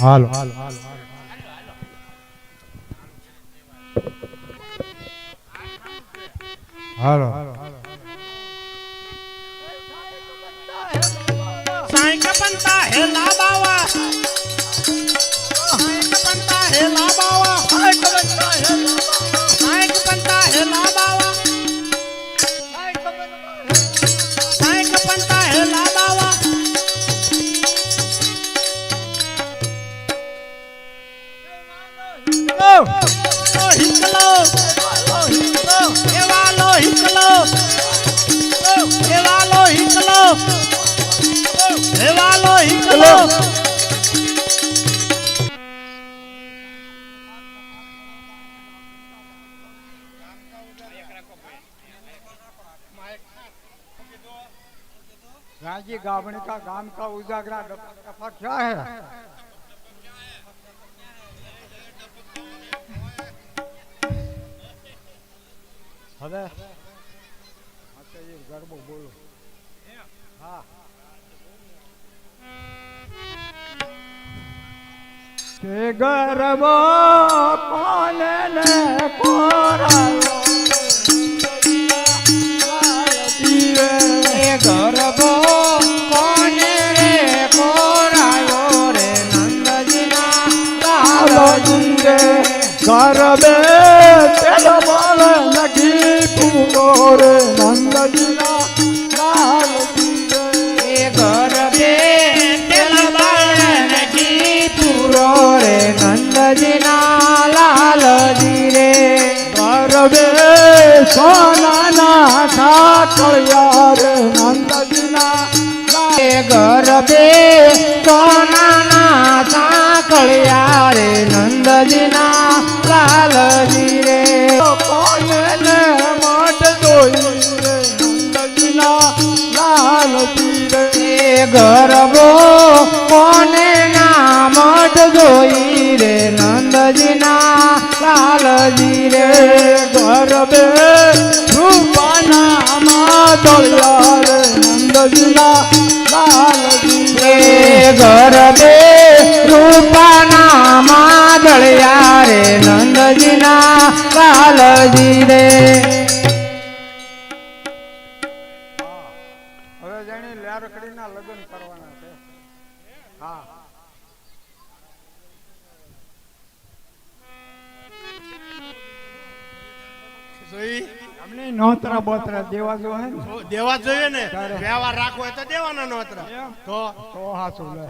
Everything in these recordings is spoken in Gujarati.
હાલો. હાલો. હાલો હાલો હાલો સાંઈક એવાલો હિકલો राजी गावणी का गाम का उजागरा दफा क्या है હવે હા તો એ ગરબો બોલો હા કે ગરબો કોને એ ગરબો કોને સોનાના સાકળિયા રે નંદજીના ગરબે સોનાના સાંકળિયા રે નંદજીના લાલજી રે કોને ને માટ જોઈ રે નંદજીના લાલ રે ગરબો કોને નામટ જોઈ રે નંદજીના લાલજી રે ગરબે માતળિયા રે નંદજીના લાલજી એ ગરબે રૂપાના માદળિયા રે નંદજીના લાલજી રે હવે જાણે લારકડીના લગ્ન કરવાના છે. હા. અમને નોતરા બોતરા દેવા જોઈએ ને. દેવા જોઈએ ને. વ્યવહાર રાખવો હોય તો દેવાના નોતરા? તો? તો હાસુ લે.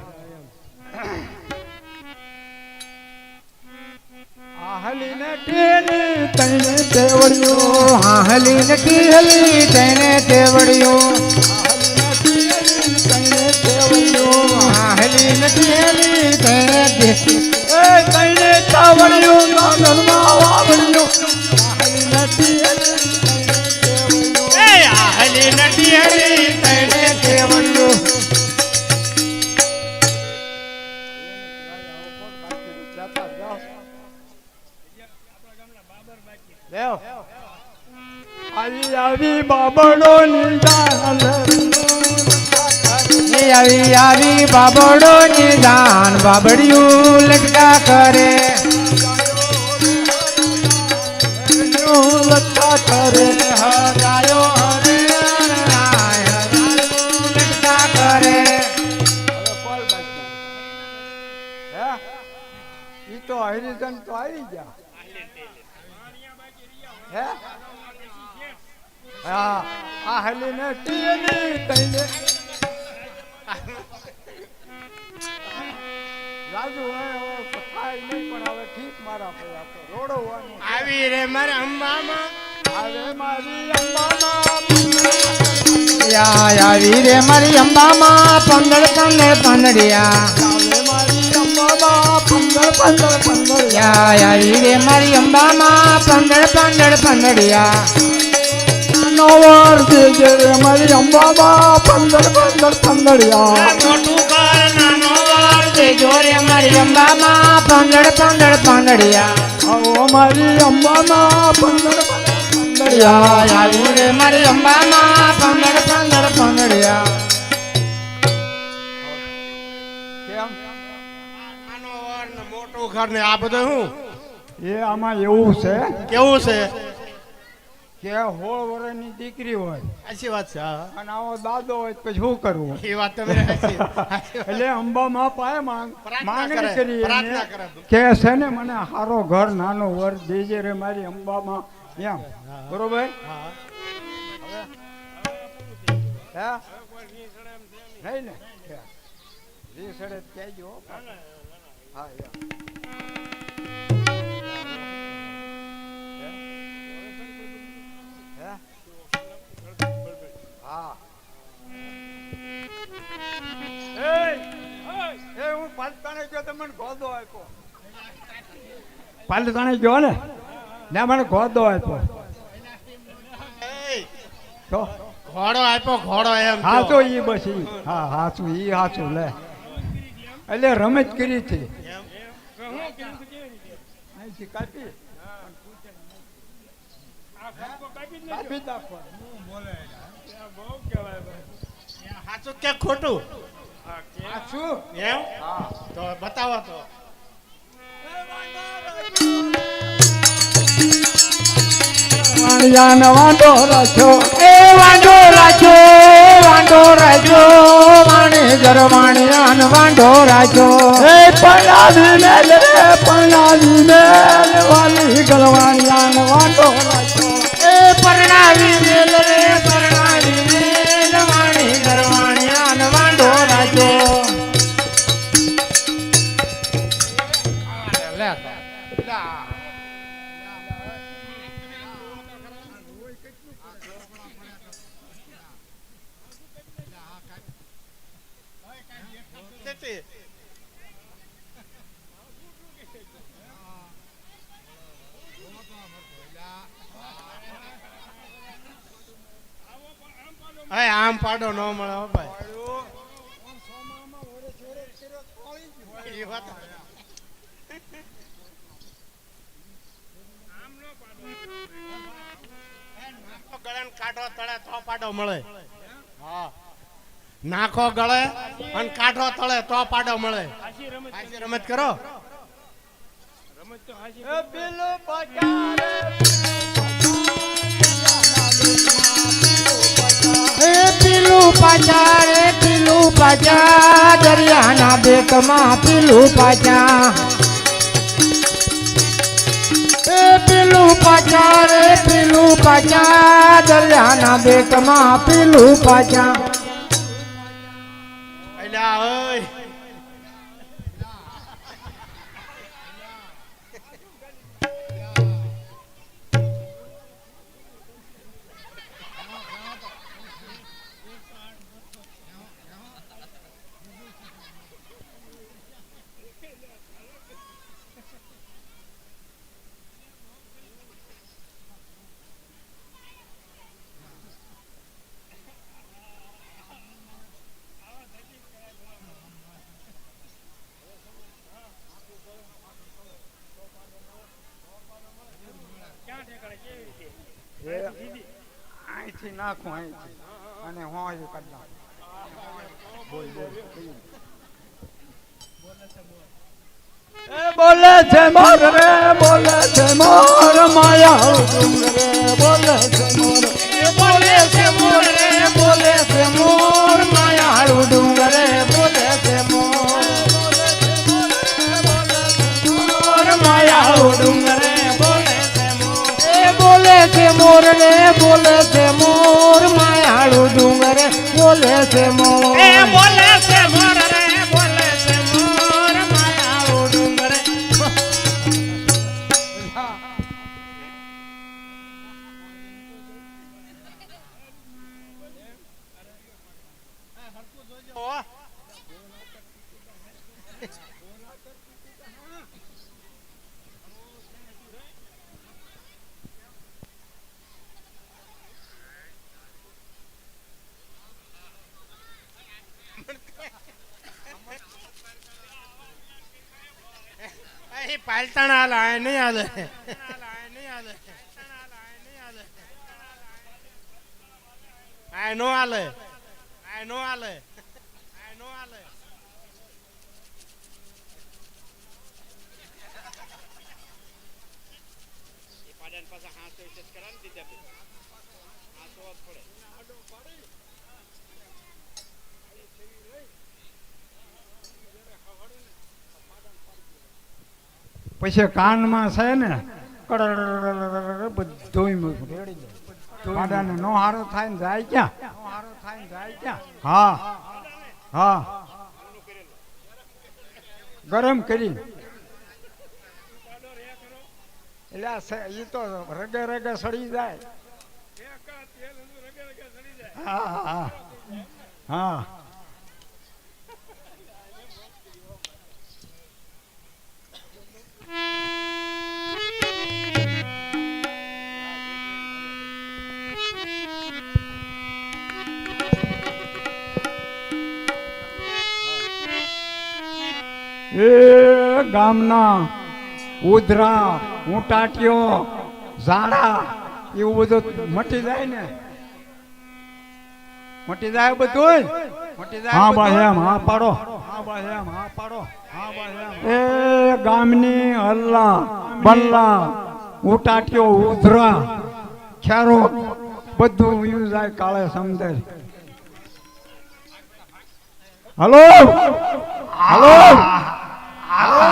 આહલીને ટેની તઈને તેવડ્યો. હાહલી નટી હલી તેને તેવડ્યો. તેવડ્યો. હાહલી નટી હલી તેને તે- એ તઈને ચાવડ્યો ગાગરમાં આવી બાબડો ની એ આવી આવી બાબડો ની જાન. બાબડિયું લટકા કરે. લતા કરે હરાયો હરે લટકા કરે. તો આવી ગયા. હે? હા આ હલીને ટીની તઈને રાજુ હવે હવે થાય નહીં પણ હવે ઠીક મારા પૈયા તો રોડવાનું આવી રે મારા અંબામાં. મારી અંબામાં યા આવી રે મારી અંબામાં પંદર કને પંદરિયા હવે મારી અંબામાં પંદર પંદર પંદર યા આવી રે મારી અંબામાં પંદર પંદર પંદડિયા મારી પંદર પંદર મોટું કર નાનો વર દેજો મારી અંબામાં પંદર પંદર પાંદડિયા. આવો મારી અંબામાં પંદર પંદર પંદડિયા. રે મારી અંબામાં પંદર પંદર પાંદડિયા. કેમ? નાનો વર ને મોટું ઘર ને આ બધું શું એ આમાં એવું છે? કેવું છે? કે હોળ વર્ષની દીકરી હોય સાચી વાત છે અને આવો દાદો હોય તો પછી શું કરવું એ વાત તમે એટલે અંબા માં પાય માંગ માંગણી કરી કે છે ને મને હારો ઘર નાનો વર દેજે રે મારી અંબામાં એમ બરોબર નહીં ને કહેજો. હે? હા. એય! એ હું પાલતાણે ગયો તો મને ગોદો આપ્યો. પાલતાણે ગયો ને? ને મને ગોદો આપ્યો. એય, તો? ઘોડો આપ્યો ઘોડો એમ હા. તો ઈ બસ ઈ. હા હાચું ઈ હાચું લે. એટલે રમત કરી હતી એમ? કાપી. કાપી નાખો. સાચું કે ખોટું? સાચું? એમ? તો બતાવો તો. વાંઢો રાખ્યો. એ વાંધો રાજો વાંધો રાખ્યો. વાણે જરવાણિયાન વાંધો રાજો એ પણાવી મેલ રે પણાવી મેલ વાલી ગલવાણિયાને વાંધો રાખ્યો. એ પરણાવી મેલ આમ પાડો, ન મળે ભાઈ. તળે, તો પાડો મળે. નાખો ગળે અને કાઢો તળે, તો પાડો મળે. રમત કરો? એ પેલો પચારે એ પીલું પાચા રે પીલું પાચા દરિયાના બેટમાં પીલું પાચા એ પીલું પાચા રે પીલું પાચા દરિયાના બેટમાં પીલું પાચા અહીંથી નાખું અહીંથી. અને હું અહીં કાઢી નાખું. બોલ બોલ બોલે. છે મોર રે બોલે છે મોર માયા બોલે છે મોર. બોલે છે મોર રે બોલે છે મોર માયાળું ડુંગરે બોલે છે મોર. મોર માયાળું મોર રે બોલે છે મોર માયાળું ડુંગર બોલે છે મોર. બોલે છે મોર હાલતાણા હાલે આ નહીં હાલે. આ નો હાલે. આ નો હાલે આ નો હાલે પછી કાનમાં છે ને બધું પાડાને નો હારો થાય ને જાય ક્યાં હા હા ગરમ કરી એટલે સે- તો રગે રગે સડી જાય હા હા હા એ ગામના ઉધરા ઊંટાટીઓ ઝાડા એવું બધું મટી જાય ને. મટી જાય બધું મટી જાય હા ભાઈ એમ હા પાડો. હા બસ એમ હા પાડો. હા બસ એમ. એ ગામની હલ્લા બલ્લા ઉટાટીઓ ઉધરા ખેરો બધું યુ જાય કાળે સમજે. હલો? હલો? એ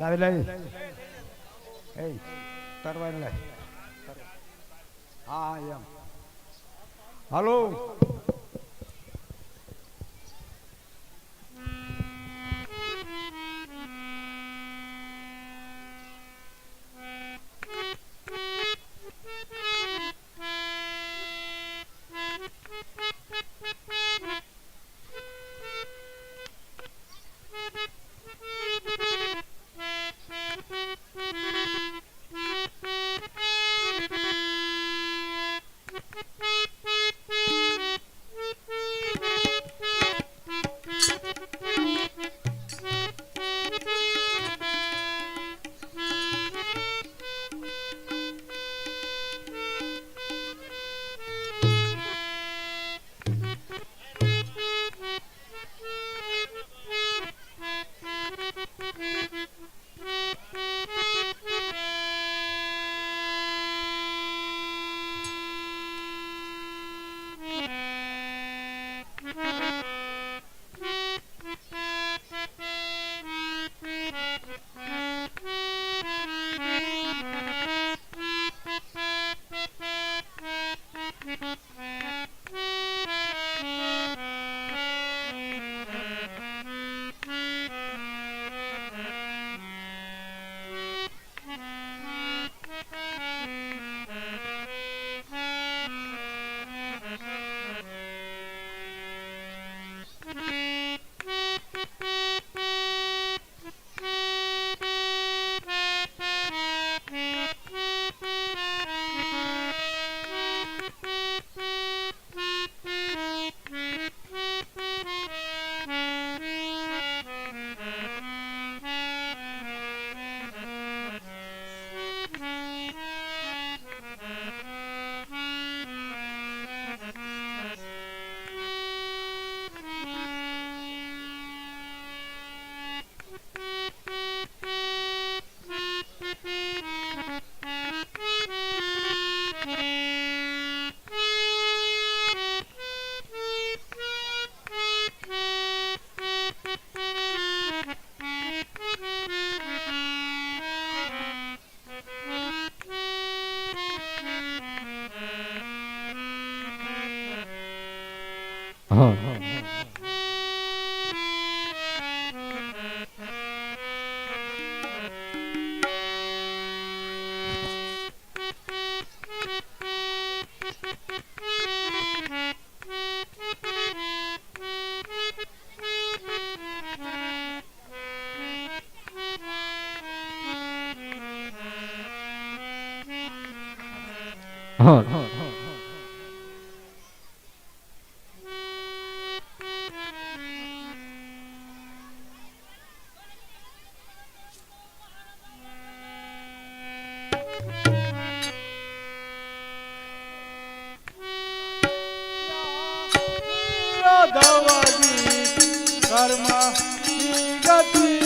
લાવી લાવી. એ તરવાઈ લે હા એમ. હાલો. હા માધવજી કર્મ ગતિ.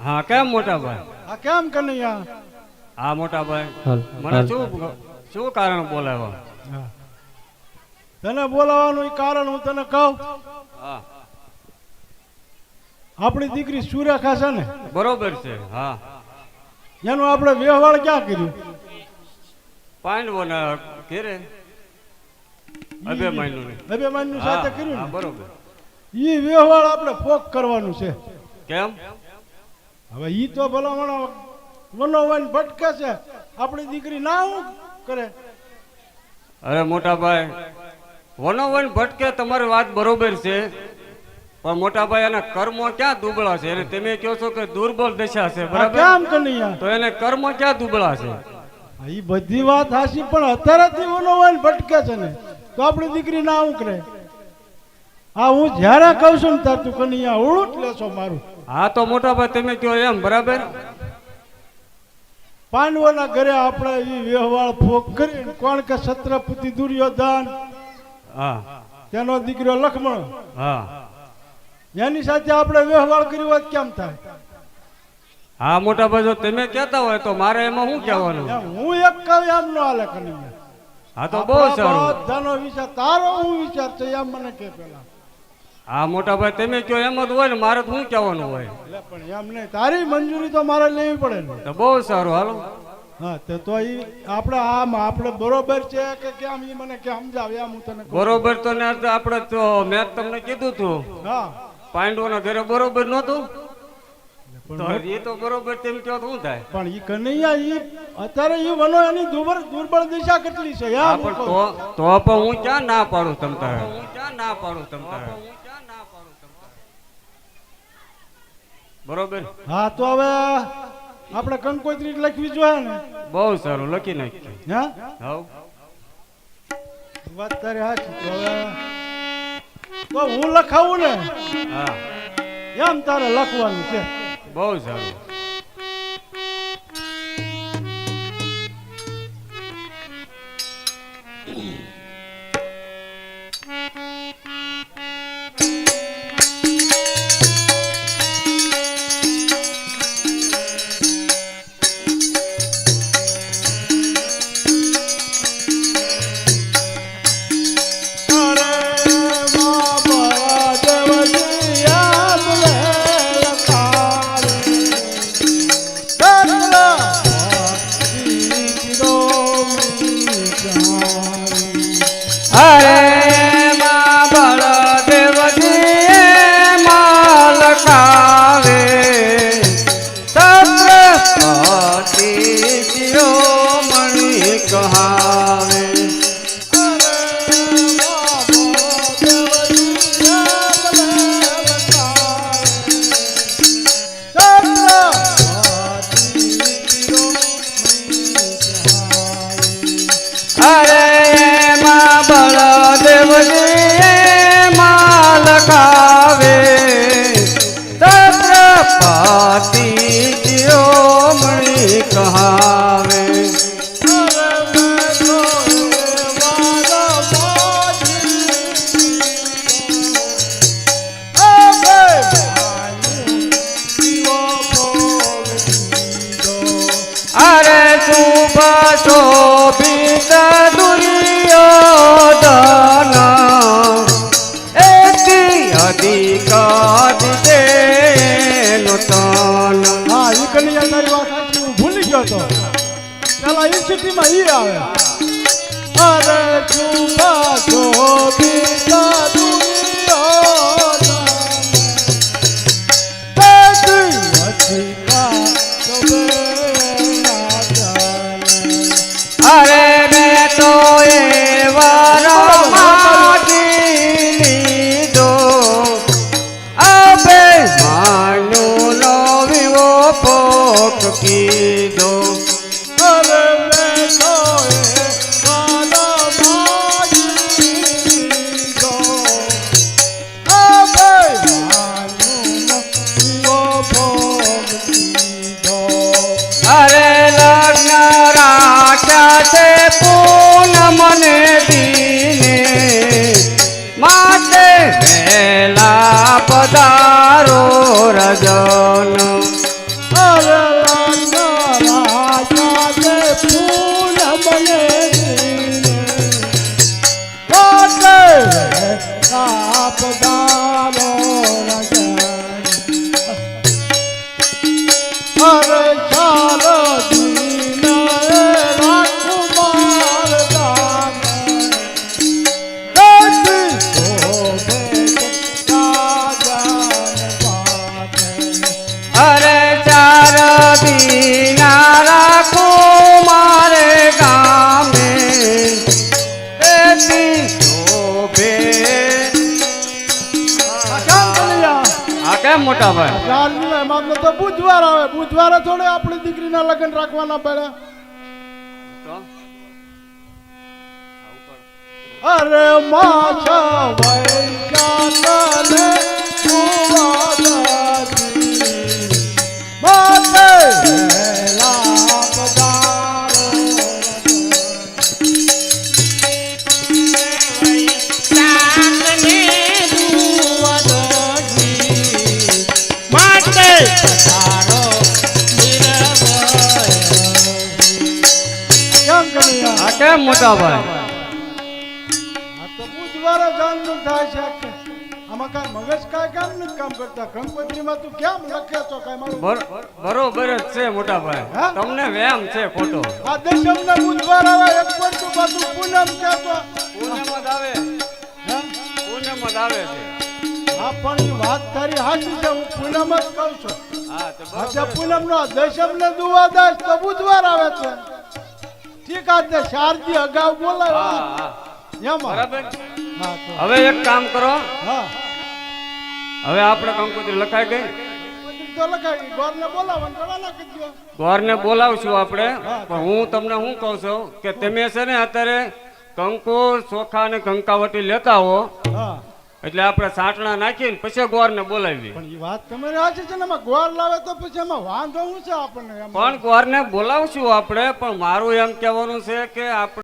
હા કેમ મોટા ભાઈ હા કેમ કનૈયા? હા મોટા ભાઈ મને શું શું કારણ બોલાવ્યો? તને બોલાવવાનું ઈ કારણ હું તને કહું? હા. આપણી દીકરી સુરેખા છે ને? બરોબર છે હા. એનું આપણે વ્યવહાર ક્યાં કર્યું? પાંડવોના ઘેરે? અભિમાન્યુ ને. અભિમાન્યુ હા સાથે કર્યું ને? બરોબર. ઈ વ્યવહાર આપણે ફોક કરવાનું છે. કેમ? હવે ઈ તો ભલામણ મનોવન ભટકે છે. આપણી દીકરી ના હું કરે? અરે મોટાભાઈ વનોવન ભટકે તમારી વાત બરોબર છે પણ મોટાભાઈ એના કર્મો ક્યાં દુબળા છે? અને તમે કહો છો કે દુર્બળ દશા છે બરાબર? કેમ કનૈયા તો એને કર્મો ક્યાં દુબળા છે? એ બધી વાત હાસી પણ અત્યારેથી વનોવન ભટકે છે ને તો આપણી દીકરી ના હું કરે? આ હું જ્યારે કહું છું ને ત્યારે તું કનૈયા ઉળું જ લેશો મારું. હા તો મોટા ભાઈ તમે કહો એમ બરાબર? પાંડવોના ઘરે આપણે એ વ્યવહાર ફોક કરી કોણ કે છત્રપતિ દુર્યોધન હા. તેનો દીકરો લક્ષ્મણ હા. એની સાથે આપણે વ્યવહાર કર્યો હોત કેમ થાય? હા મોટા ભાઈ જો તમે કહેતા હોય તો મારે એમાં શું કહેવાનું? હું એક કહું એમ નો હાલે કનૈયા. હા તો બહુ સારું. બધાનો વિચાર તારો હું વિચાર છે એમ મને કે પેલા. હા મોટા ભાઈ તમે કહો એમ જ હોય ને મારે શું કહેવાનું હોય? એટલે પણ એમ નહીં તારી મંજૂરી તો મારે લેવી પડે ને. તો બહુ સારું હાલો. હા તે તો એ આપણે આમ આપણે બરોબર છે કે કેમ એ મને કે સમજાવ એમ હું તને બરોબર તો ને આપણે તો મેં તમને કીધું તું. હા. પાંડવોના ઘરે બરોબર નહોતું? એ તો બરોબર તેમ કહો શું થાય? પણ ઈ કનૈયા ઈ અત્યારે ઈ વનો એની દુર્બળ દુર્બળ દિશા કેટલી છે હા પણ તો તો પણ હું ક્યાં ના પાડું તમ તારે? હું ક્યાં ના પાડું તમ તારે? બરોબર? હા તો હવે આપણે કંકોત્રી લખવી જોઈએ ને. બહુ સારું લખી નાખ્યું હા? હવ. વાત તારી હા તો હવે તો હું લખાવું ને? હા. એમ તારે લખવાનું છે. બહુ સારું. એમાં চরণ મોટા ભાઈ ચાર જુલાઈ માં તો બુધવાર આવે. બુધવારે થોડે આપણી દીકરીના લગ્ન રાખવાના પડે. અરે માછા વૈશાખને કેમ મોટા ભાઈ? આ તો બુધવારે જાણનું થાય છે આમાં કાંઈ મગજ કાંઈ કામ નથી કામ કરતા? ગણપતિમાં તું કેમ લખે છો કાંઈ મારું? બરોબર જ છે મોટા ભાઈ. તમને વેમ છે ખોટો. આ દશમને બુધવાર આવે એક પાછું પૂનમ પૂનમ જ આવે. હે? પૂનમ જ આવે છે. આ પણ વાત તારી હાચી છે હું પૂનમ જ કહું છું. હા તો. પૂનમ નો દશમ ને દુવાદાસ તો બુધવાર આવે છે. ઠીક છે શારજી અગાઉ બોલાવ્યો હા બરાબર. હવે એક કામ કરો. હા. હવે આપણે કંકોત્રી લખાઈ ગઈ. ગોરને બોલાવશું આપણે. પણ હું તમને શું કહું છું કે તમે છે ને અત્યારે કંકુ ચોખા અને કંકાવટી લેતા હા. એટલે આપણે સાટણા નાખીને પછી ગોરને બોલાવી પણ એ વાત તમારી સાચી છે ને એમાં ગોર લાવે તો પછી એમાં વાંધો શું છે આપણને? પણ ગોરને બોલાવશું આપણે પણ મારું એમ કહેવાનું છે કે આપણે